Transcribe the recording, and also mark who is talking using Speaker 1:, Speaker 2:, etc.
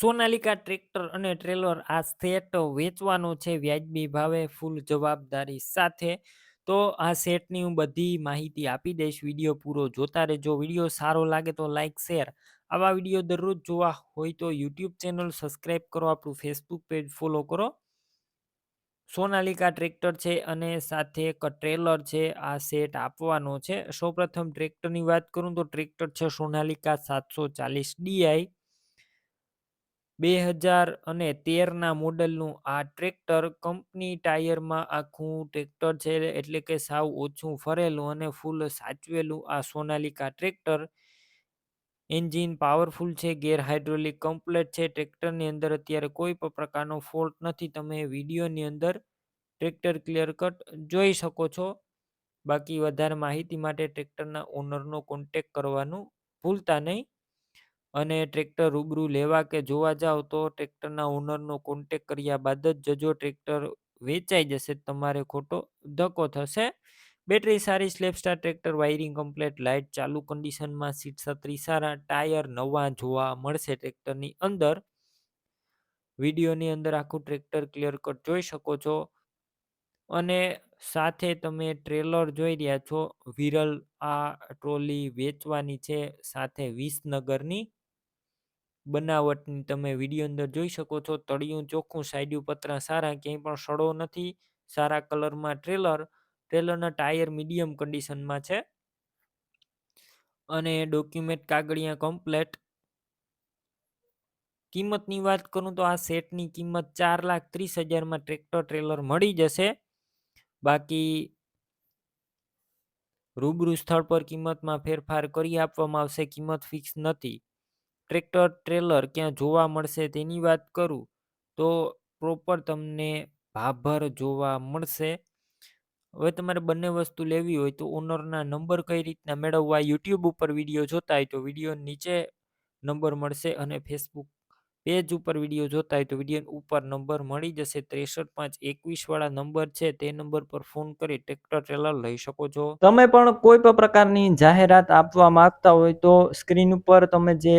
Speaker 1: Sonalika tractor અને trailer આ set વેચવાનો છે વ્યાજબી ભાવે ફૂલ જવાબદારી સાથે. તો આ સેટની હું બધી માહિતી આપી દઈશ. વીડિયો પૂરો જોતા રહેજો. વીડિયો સારો લાગે તો લાઇક શેર. આવા વીડિયો દરરોજ જોવા હોય તો યુટ્યુબ ચેનલ સબસ્ક્રાઈબ કરો. આપણું ફેસબુક પેજ ફોલો કરો. સોનાલિકા ટ્રેક્ટર છે અને સાથે એક ટ્રેલર છે. આ સેટ આપવાનો છે. સૌપ્રથમ ટ્રેક્ટરની વાત કરું તો ટ્રેક્ટર છે સોનાલિકા સાતસો ચાલીસ ડીઆઈ બે હજાર અને તેરના મોડલનું આ ટ્રેક્ટર કંપની ટાયરમાં આખું ટ્રેક્ટર છે, એટલે કે સાવ ઓછું ફરેલું અને ફૂલ સાચવેલું આ સોનાલિકા ટ્રેક્ટર. એન્જિન પાવરફુલ છે, ગેર હાઇડ્રોલિક કમ્પ્લેટ છે, ટ્રેક્ટરની અંદર અત્યારે કોઈ પણ પ્રકારનો ફોલ્ટ નથી. તમે વિડીયોની અંદર ટ્રેક્ટર ક્લિયર કટ જોઈ શકો છો. બાકી વધારે માહિતી માટે ટ્રેક્ટરના ઓનરનો કોન્ટેક કરવાનું ભૂલતા નહીં. અને ટ્રેક્ટર રૂબરૂ લેવા કે જોવા જાઓ તો ટ્રેક્ટરના ઓનરનો કોન્ટેક કર્યા બાદ જ જજો ટ્રેક્ટર વેચાઈ જશે તમારે ખોટો ધક્કો થશે. બેટરી સારી સ્લેપસ્ટાર ટ્રેક્ટર, વાયરિંગ કમ્પ્લેટ, લાઇટ ચાલુ કન્ડિશનમાં સીટ છત્રી સારા, ટાયર નવા જોવા મળશે ટ્રેક્ટરની અંદર. વિડીયોની અંદર આખું ટ્રેક્ટર ક્લિયર કટ જોઈ શકો છો. અને સાથે તમે ટ્રેલર જોઈ રહ્યા છો. વિરલ આ ટ્રોલી વેચવાની છે સાથે વિસનગરની. બનાવટની તમે વીડિયો અંદર જોઈ શકો છો. તળિયું, ચોખ્ખું, સાઈડિયું, પતરા સારા, ક્યાંય પણ સડો નથી. સારા કલરમાં ટ્રેલર, ટ્રેલરના ટાયર મીડિયમ કન્ડિશનમાં છે. અને ડોક્યુમેન્ટ કાગળિયા કમ્પ્લેટ. કિંમતની વાત કરું તો આ સેટની કિંમત ચાર લાખ ત્રીસ હજારમાં ટ્રેક્ટર ટ્રેલર મળી જશે. બાકી રૂબરૂ સ્થળ પર કિંમતમાં ફેરફાર કરી આપવામાં આવશે. કિંમત ફિક્સ નથી. ટ્રેક્ટર, ટ્રેલર ક્યાં જોવા મળશે તેની વાત કરું, તો પ્રોપર તમને ભાભર જોવા મળશે. હવે તમારે બંને વસ્તુ લેવી હોય તો ઓનરના નંબર કઈ રીતના મેળવવા યુટ્યુબ ઉપર વીડિયો જોતા હોય તો વીડિયો નીચે નંબર મળશે અને ફેસબુક પેજ ઉપર વીડિયો જોતા હોય તો વીડિયો ઉપર નંબર મળી જશે. ત્રેસઠ પાંચ એકવીસ વાળા નંબર છે તે નંબર પર ફોન કરી ટ્રેક્ટર, ટ્રેલર લઈ શકો છો. તમે પણ કોઈ પણ પ્રકારની જાહેરાત આપવા માંગતા હોય તો સ્ક્રીન ઉપર તમે જે